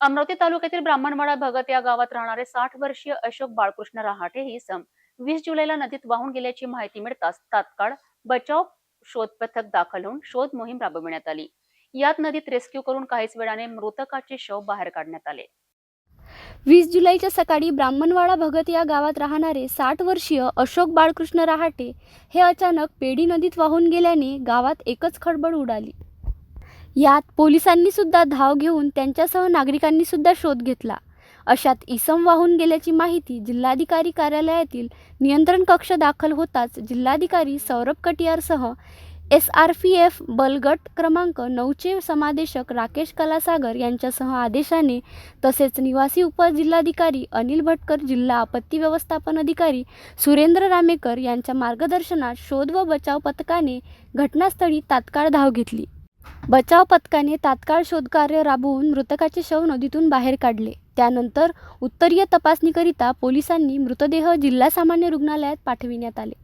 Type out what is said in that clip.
अमरावती तालुक्यातील ब्राह्मणवाडा भगत या गावात राहणारे साठ वर्षीय अशोक बाळकृष्ण रहाटे ही सम वीस जुलैला नदीत वाहून गेल्याची माहिती मिळताच तात्काळ बचाव शोध पथक दाखल होऊन शोध मोहीम राबविण्यात आली. यात नदीत रेस्क्यू करून काहीच वेळाने मृतकाचे शव बाहेर काढण्यात आले. वीस जुलैच्या सकाळी ब्राह्मणवाडा भगत या गावात राहणारे साठ वर्षीय अशोक बाळकृष्ण रहाटे हे अचानक पेढी नदीत वाहून गेल्याने गावात एकच खळबळ उडाली. यात पोलिसांनी सुद्धा धाव घेऊन त्यांच्यासह नागरिकांनी सुद्धा शोध घेतला. अशात इसम वाहून गेल्याची माहिती जिल्हाधिकारी कार्यालयातील नियंत्रण कक्ष दाखल होताच जिल्हाधिकारी सौरभ कटियारसह एस आर पी एफ बलगट क्रमांक नऊचे समादेशक राकेश कलासागर यांच्यासह आदेशाने तसेच निवासी उपजिल्हाधिकारी अनिल भटकर जिल्हा आपत्ती व्यवस्थापन अधिकारी सुरेंद्र रामेकर यांच्या मार्गदर्शनात शोध व बचाव पथकाने घटनास्थळी तात्काळ धाव घेतली. बचाव पथकाने तात्काळ शोधकार्य राबवून मृतकाचे शव नदीतून बाहेर काढले. त्यानंतर उत्तरीय तपासणीकरिता पोलिसांनी मृतदेह जिल्हा सामान्य रुग्णालयात पाठविण्यात आले.